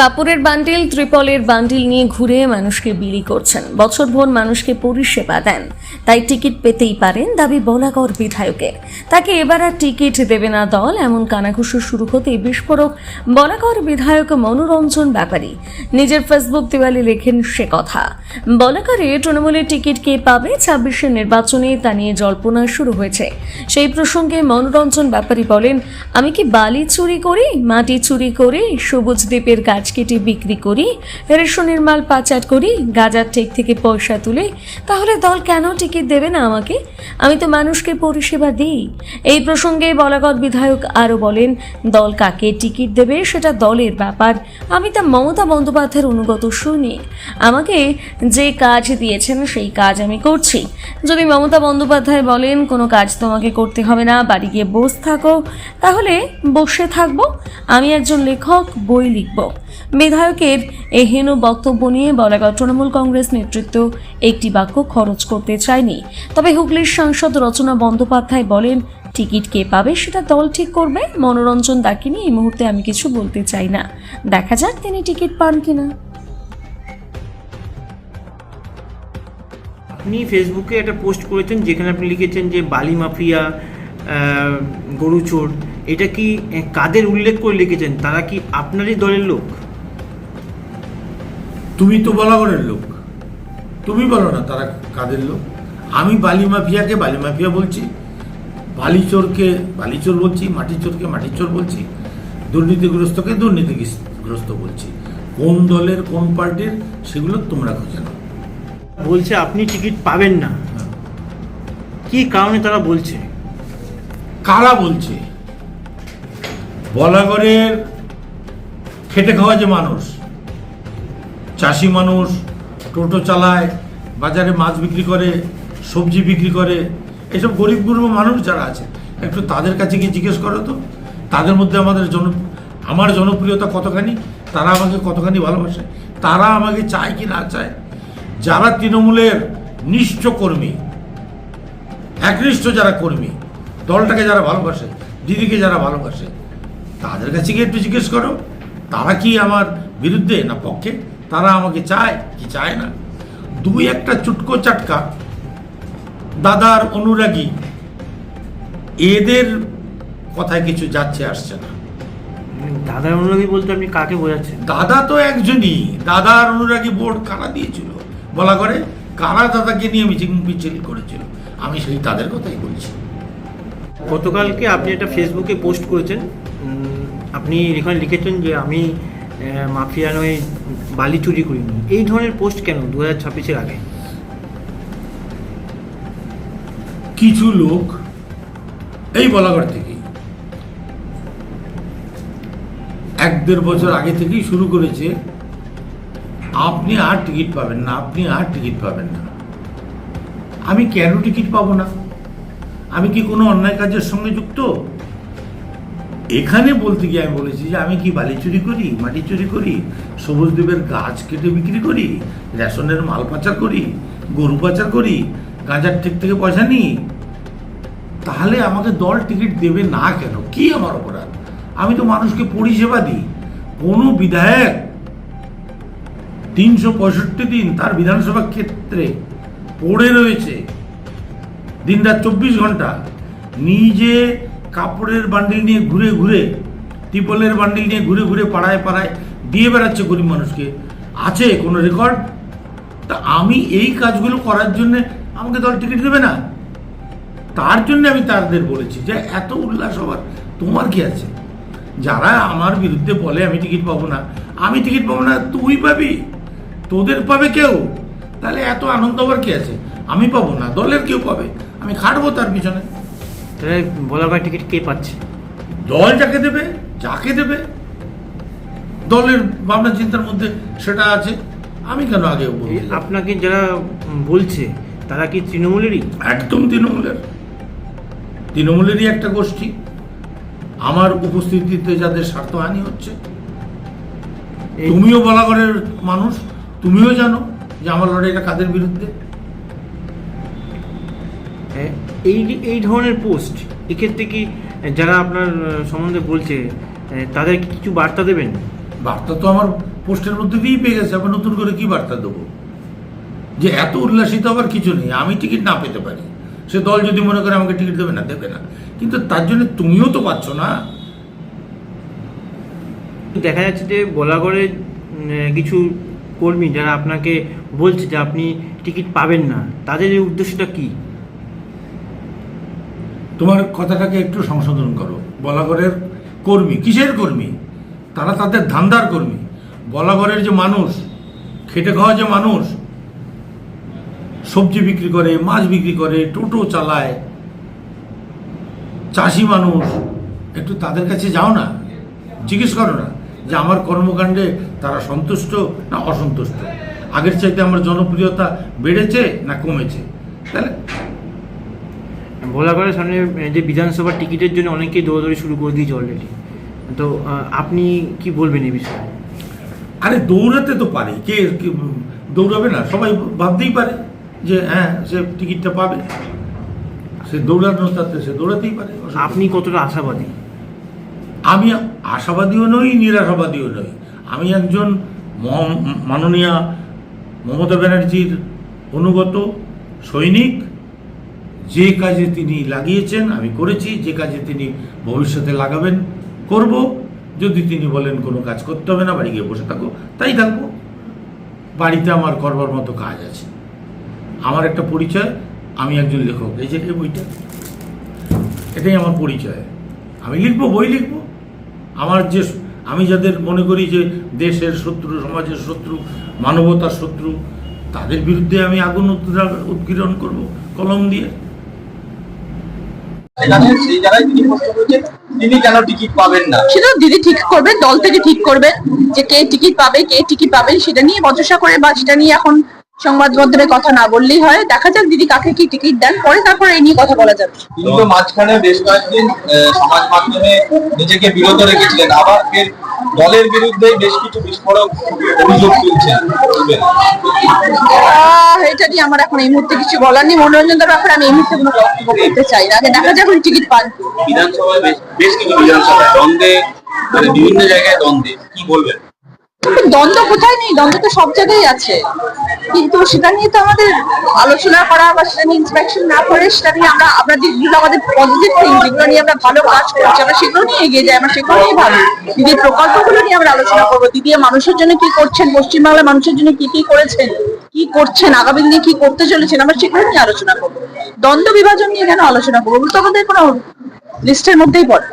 কাপড়ের bundle ত্রিপলের bundle নিয়ে ঘুরে মানুষকে বিলি করছেন। বছরভর মানুষকে পরিষেবা দেন। তাই টিকিট পেতেই পারেন দাবি বলাগড় বিধায়কের তাকে এবার আর টিকিট দেবে না দল, এমন কানাঘুষো শুরু হতেই বিস্ফোরক বলাগড় বিধায়ক মনোরঞ্জন ব্যাপারী। নিজের ফেসবুক দেওয়ালে লেখেন সে কথা। বলাগড়ে তৃণমূলের টিকিট কে পাবে ছাব্বিশে নির্বাচনে তা নিয়ে জল্পনা শুরু হয়েছে। সেই প্রসঙ্গে মনোরঞ্জন ব্যাপারী বলেন, আমি কি বালি চুরি করি, মাটি চুরি করি, সবুজ দ্বীপের গাছ কেটে বিক্রি করি, রেশনের মাল পাচার করি, গাজার ঠেক থেকে পয়সা তুলে? তাহলে দল কেন টিকিট দেবে না আমাকে? আমি তো মানুষকে পরিষেবা দিই। এই প্রসঙ্গে বলাগড় বিধায়ক আরও বলেন, দল কাকে টিকিট দেবে সেটা দলের ব্যাপার। আমি তা মমতা বন্দ্যোপাধ্যায়ের অনুগত শুনি। আমাকে যে কাজ দিয়েছেন সেই কাজ আমি করছি। যদি মমতা বন্দ্যোপাধ্যায় বলেন, কোনো কাজ তোমাকে করতে হবে না, বাড়ি গিয়ে বসে থাকো। তাহলে বসে থাকব। আমি একজন লেখক, বই লিখব। বিধায়কের এই হেন বক্তব্য নিয়ে বলাগত তৃণমূল কংগ্রেস নেতৃত্ব একটি বাক্য খরচ করতে চায়নি তবে হুগলির সাংসদ রচনা বন্দ্যোপাধ্যায় বলেন টিকিট কে পাবে সেটা দল ঠিক করবে। মনোরঞ্জন দাকিনি এই মুহূর্তে আমি কিছু বলতে চাই না। দেখা যাক তিনি টিকিট পান কিনা। আপনি ফেসবুকে একটা পোস্ট করেছেন যেখানে আপনি লিখেছেন যে বালি মাফিয়া আহ, গরু চোর এটা কি কাদের উল্লেখ করে লিখেছেন? তারা কি আপনারই দলের লোক? তুমি তো বলাগড়ের লোক। তুমি বলো না তারা কাদের লোক? আমি বালি মাফিয়াকে বালি মাফিয়া বলছি বালিচোরকে বালিচোর বলছি মাটিচোরকে মাটিচোর বলছি দুর্নীতিগ্রস্তকে দুর্নীতিগ্রস্ত বলছি। কোন দলের কোন পার্টির সেগুলো তোমরা খুঁজে নাও। বলছে আপনি টিকিট পাবেন না। কি কারণে তারা বলছে? কারা বলছে? বলাগড়ের খেটে খাওয়া যে মানুষ চাষি মানুষ টোটো চালায় বাজারে মাছ বিক্রি করে সবজি বিক্রি করে, এসব গরিব গরিব মানুষ যারা আছে, একটু তাদের কাছে গিয়ে জিজ্ঞেস করো তো। তাদের মধ্যে আমাদের জন, আমার জনপ্রিয়তা কতখানি, তারা আমাকে কতখানি ভালোবাসে, তারা আমাকে চায় কি না চায়, যারা তৃণমূলের নিষ্ঠ কর্মী, একনিষ্ঠ যারা কর্মী, দলটাকে যারা ভালোবাসে, দিদিকে যারা ভালোবাসে, তাদের কাছে গিয়ে একটু জিজ্ঞেস করো, তারা কি আমার বিরুদ্ধে না পক্ষে? তারা আমাকে চায় কি চায় না? দুই একটা চুটকো চাটকা দাদার অনুরাগী এদের কথায় কিছু যাচ্ছে আসছে না। দাদার অনুরাগী বলতে আপনি কাকে বোঝাচ্ছেন? দাদা তো একজনই। দাদার অনুরাগী বোর্ড কারা দিয়েছিল? বলা করে কারা দাদাকে নিয়ে মিছিল মিছিল করেছিল? আমি সেই তাদের কথাই বলছি। গতকালকে আপনি একটা ফেসবুকে পোস্ট করেছেন। আপনি এখানে লিখেছেন যে আমি মাফিয়া নয় বালি চুরি করিনি। এই ধরনের পোস্ট কেন দু হাজার ছাব্বিশের আগে? কিছু লোক এই বলাগড় থেকেই। এক দেড় বছর আগে থেকেই শুরু করেছে। আপনি আর টিকিট পাবেন না, আপনি আর টিকিট পাবেন না। আমি কেন টিকিট পাবো না? আমি কি কোনো অন্যায় কাজের সঙ্গে যুক্ত? এখানে বলতে গিয়ে আমি বলেছি যে আমি কি বালি চুরি করি, মাটি চুরি করি, সবুজ দ্বীপের গাছ কেটে বিক্রি করি, রেশনের মাল পাচার করি, গরু পাচার করি গাঁজার ঠিক থেকে পয়সা নিই, তাহলে আমাকে দল টিকিট দেবে না কেন? কি আমার অপরাধ? আমি তো মানুষকে পরিষেবা দিই। কোনো বিধায়ক তিনশো পঁয়ষট্টি দিন তার বিধানসভা ক্ষেত্রে পড়ে রয়েছে, দিনরাত চব্বিশ ঘণ্টা, নিজে কাপড়ের বান্ডিল নিয়ে ঘুরে ঘুরে টিপলের বান্ডিল নিয়ে ঘুরে ঘুরে পাড়ায় পাড়ায় দিয়ে বেড়াচ্ছে গরিব মানুষকে। আছে কোনো রেকর্ড তা আমি এই কাজগুলো করার জন্য আমাকে দল টিকিট দেবে না? তার জন্য আমি তাদের বলেছি যে এত উল্লাস হবার তোমার কি আছে? যারা আমার বিরুদ্ধে বলে আমি টিকিট পাবো না আমি টিকিট পাবো না তুই পাবি? তোদের পাবে কেউ? তাহলে এত আনন্দ হবার কি আছে? আমি পাবো না দলের কেউ পাবে? আমি খাটবো তার পিছনে। বলাবার টিকিট কে পাচ্ছে? দল যাকে দেবে যাকে দেবে? দলের ভাবনা চিন্তার মধ্যে সেটা আছে। আমি কেন আগে আপনাকে যারা বলছে তারা কি তৃণমূলেরই? একদম তৃণমূলের। তৃণমূলেরই একটা গোষ্ঠী। আমার উপস্থিতিতে যাদের স্বার্থহানি হচ্ছে তুমিও বলাগড়ের মানুষ তুমিও জানো যে আমার লড়াইটা কাদের বিরুদ্ধে। এই এই ধরনের পোস্ট এক্ষেত্রে কি যারা আপনার সম্বন্ধে বলছে তাদের কিছু বার্তা দেবেন? বার্তা তো আমার পোস্টের মধ্যে দিয়েই পেয়ে গেছে আবার নতুন করে কি বার্তা দেবো? যে এত উল্লাসিত আবার কিছু নেই আমি টিকিট না পেতে পারি। সে দল যদি মনে করে আমাকে টিকিট দেবে না দেবে না। কিন্তু তার জন্য তুমিও তো পাচ্ছ না। দেখা যাচ্ছে যে বলাগড়ের উম, কিছু কর্মী যারা আপনাকে বলছে যে আপনি টিকিট পাবেন না তাদের এই উদ্দেশ্যটা কি? তোমার কথাটাকে একটু সংশোধন করো। বলাগড়ের কর্মী কিসের কর্মী? তারা তাদের ধান্দার কর্মী। বলাগড়ের যে মানুষ খেটে খাওয়া যে মানুষ সবজি বিক্রি করে মাছ বিক্রি করে টোটো চালায় চাষি মানুষ একটু তাদের কাছে যাও না জিজ্ঞেস করো না যে আমার কর্মকাণ্ডে তারা সন্তুষ্ট না অসন্তুষ্ট? আগের চাইতে আমার জনপ্রিয়তা বেড়েছে না কমেছে? তাহলে ভোলাগড়ের সামনে যে বিধানসভার টিকিটের জন্য অনেকেই দৌড়াদৌড়ি শুরু করে দিয়েছে অলরেডি তো আপনি কি বলবেন এই বিষয়ে? আরে দৌড়াতে তো পারে কে দৌড়াবে না? সবাই ভাবতেই পারে। যে হ্যাঁ সে টিকিটটা পাবে। সে দৌড়ানো তাতে সে দৌড়াতেই পারে। আপনি কতটা আশাবাদী? আমি আশাবাদীও নই নিরাশাবাদীও নই। আমি একজন মাননীয়া মমতা ব্যানার্জির অনুগত সৈনিক। যে কাজে তিনি লাগিয়েছেন আমি করেছি। যে কাজে তিনি ভবিষ্যতে লাগাবেন করব। যদি তিনি বলেন কোনো কাজ করতে হবে না বাড়ি গিয়ে বসে থাকো তাই থাকব। বাড়িতে আমার করবার মতো কাজ আছে। আমার একটা পরিচয়, আমি একজন লেখক। এই যে এই বইটা, এটাই আমার পরিচয়। আমি লিখব, বই লিখব। আমার যে আমি যাদের মনে করি যে দেশের শত্রু, সমাজের শত্রু, মানবতার শত্রু, তাদের বিরুদ্ধে আমি আগুন উদ্গীরণ করব, কলম দিয়ে। সেটা দিদি ঠিক করবে, দল থেকে ঠিক করবে যে কে টিকিট পাবে, কে টিকিট পাবে, সেটা নিয়ে বচসা করে বা সেটা নিয়ে এখন সংবাদ মাধ্যমে কথা না বললেই হয়। দেখা যাক দিদি কাকে কি টিকিট দেন। পরে তারপরে এই নিয়ে কথা বলা যাবে। তিনি তো মাঝখানে বেশ কয়েকদিন আহ, সমাজ মাধ্যমে নিজেকে বিরত রেখেছিলেন। আবার ফের দলের বিরুদ্ধে বেশ কিছু বিস্ফোরক অভিযোগ তুলছেন। আহ, এটা নিয়ে আমার এখন এই মুহূর্তে কিছু বলার নেই। মনোরঞ্জনের ব্যাপারে আমি এই মুহূর্তে কোনো বক্তব্য করতে চাই না। আগে দেখা যাক উনি টিকিট পান। বিধানসভায় বেশ বেশ কিছু বিধানসভায় দ্বন্দ্বে মানে বিভিন্ন জায়গায় দ্বন্দ্বে। কি বলবেন? দ্বন্দ্ব কোথায় নেই? দ্বন্দ্ব তো সব জায়গায় আছে। কিন্তু সেটা নিয়ে তো আমাদের আলোচনা করা বা সেটা নিয়ে ইন্সপেকশন না করে সেটা নিয়ে আমরা আমরা যেগুলো আমাদের পজিটিভ থিং যেগুলো নিয়ে আমরা ভালো কাজ করছি, আমরা সেগুলো নিয়ে এগিয়ে যাই, আমরা সেগুলো নিয়ে ভাবি। দিদির প্রকল্পগুলো নিয়ে আমরা আলোচনা করব। দিদি মানুষের জন্য কি করছেন? পশ্চিমবাংলার মানুষের জন্য কি কি করেছেন? কি করছেন? আগামী দিনে কি করতে চলেছেন? আমরা সেগুলো নিয়ে আলোচনা করব। দ্বন্দ্ব বিভাজন নিয়ে কেন আলোচনা করব? তো আমাদের কোনো লিস্টের মধ্যেই পড়ে